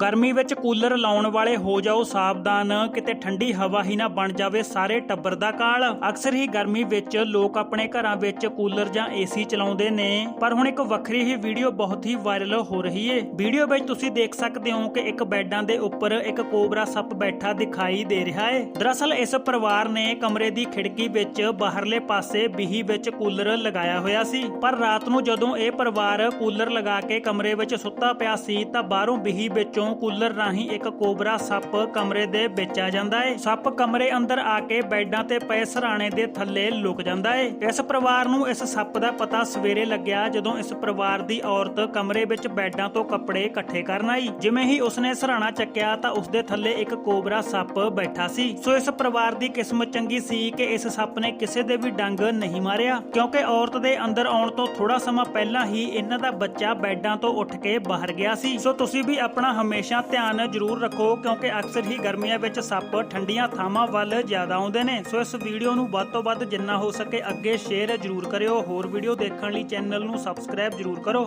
ਗਰਮੀ ਵਿੱਚ ਕੂਲਰ ਲਾਉਣ ਵਾਲੇ ਹੋ ਜਾਓ ਸਾਵਧਾਨ, ਕਿਤੇ ਠੰਡੀ ਹਵਾ ਹੀ ਨਾ ਬਣ ਜਾਵੇ ਸਾਰੇ ਟੱਬਰ ਦਾ ਕਾਲ। ਅਕਸਰ ਹੀ ਗਰਮੀ ਵਿੱਚ ਲੋਕ ਆਪਣੇ ਘਰਾਂ ਵਿੱਚ ਕੂਲਰ ਜਾਂ ਏਸੀ ਚਲਾਉਂਦੇ ਨੇ। ਪਰ ਹੁਣ ਇੱਕ ਵੱਖਰੀ ਹੀ ਵੀਡੀਓ ਬਹੁਤ ਹੀ ਵਾਇਰਲ ਹੋ ਰਹੀ ਏ। ਵੀਡੀਓ ਵਿੱਚ ਤੁਸੀਂ ਦੇਖ ਸਕਦੇ ਹੋ ਕਿ ਇੱਕ ਬੈੱਡਾਂ ਦੇ ਉੱਪਰ ਇੱਕ ਕੋਬਰਾ ਸੱਪ ਬੈਠਾ ਦਿਖਾਈ ਦੇ ਰਿਹਾ ਏ। ਦਰਅਸਲ ਇਸ ਪਰਿਵਾਰ ਨੇ ਕਮਰੇ ਦੀ ਖਿੜਕੀ ਵਿੱਚ ਬਾਹਰਲੇ ਪਾਸੇ ਬੀਹੀ ਵਿੱਚ ਕੂਲਰ ਲਗਾਇਆ ਹੋਇਆ ਸੀ। ਪਰ ਰਾਤ ਨੂੰ ਜਦੋਂ ਇਹ ਪਰਿਵਾਰ ਕੂਲਰ ਲਗਾ ਕੇ ਕਮਰੇ ਵਿੱਚ ਸੁੱਤਾ ਪਿਆ ਸੀ ਤਾਂ ਬਾਹਰੋਂ ਬੀਹੀ ਵਿੱਚੋਂ ਕੂਲਰ ਰਾਹੀਂ ਇੱਕ ਕੋਬਰਾ ਸੱਪ ਕਮਰੇ ਦੇ ਵਿੱਚ ਆ ਜਾਂਦਾ ਏ। ਸੱਪ ਕਮਰੇ ਅੰਦਰ ਆ ਕੇ ਬੈੱਡਾਂ ਤੇ ਪਏ ਸਰਾਣੇ ਦੇ ਥੱਲੇ ਲੁਕ ਜਾਂਦਾ ਏ। ਇਸ ਪਰਿਵਾਰ ਨੂੰ ਇਸ ਸੱਪ ਦਾ ਪਤਾ ਸਵੇਰੇ ਲੱਗਿਆ ਜਦੋਂ ਇਸ ਪਰਿਵਾਰ ਦੀ ਔਰਤ ਕਮਰੇ ਵਿੱਚ ਬੈੱਡਾਂ ਤੋਂ ਕੱਪੜੇ ਇਕੱਠੇ ਕਰਨ ਆਈ। ਜਿਵੇਂ ਹੀ ਉਸਨੇ ਸਰਾਣਾ ਚੱਕਿਆ ਤਾਂ ਉਸਦੇ ਥੱਲੇ ਇੱਕ ਕੋਬਰਾ ਸੱਪ ਬੈਠਾ ਸੀ। ਸੋ ਇਸ ਪਰਿਵਾਰ ਦੀ ਕਿਸਮਤ ਚੰਗੀ ਸੀ ਕਿ ਇਸ ਸੱਪ ਨੇ ਕਿਸੇ ਦੇ ਵੀ ਡੰਗ ਨਹੀਂ ਮਾਰਿਆ। ਕਿਉਂਕਿ ਔਰਤ ਦੇ ਅੰਦਰ ਆਉਣ ਤੋਂ ਥੋੜਾ ਸਮਾਂ ਪਹਿਲਾਂ ਹੀ ਇਹਨਾਂ ਦਾ ਬੱਚਾ ਬੈੱਡਾਂ ਤੋਂ ਉੱਠ ਕੇ ਬਾਹਰ ਗਿਆ ਸੀ। ਸੋ ਤੁਸੀਂ ਵੀ ਆਪਣਾ ਹਮੇਸ਼ਾ ਹਮੇਸ਼ਾ ਧਿਆਨ ਜ਼ਰੂਰ ਰੱਖੋ ਕਿਉਂਕਿ ਅਕਸਰ ਹੀ ਗਰਮੀਆਂ ਵਿੱਚ ਸੱਪ ਠੰਡੀਆਂ ਥਾਵਾਂ ਵੱਲ ਜ਼ਿਆਦਾ ਆਉਂਦੇ ਨੇ। ਸੋ ਇਸ ਵੀਡੀਓ ਨੂੰ ਵੱਧ ਤੋਂ ਵੱਧ ਜਿੰਨਾ ਹੋ ਸਕੇ ਅੱਗੇ ਸ਼ੇਅਰ ਜ਼ਰੂਰ ਕਰਿਓ। ਹੋਰ ਵੀਡੀਓ ਦੇਖਣ ਲਈ ਚੈਨਲ ਨੂੰ ਸਬਸਕ੍ਰਾਈਬ ਜ਼ਰੂਰ ਕਰੋ।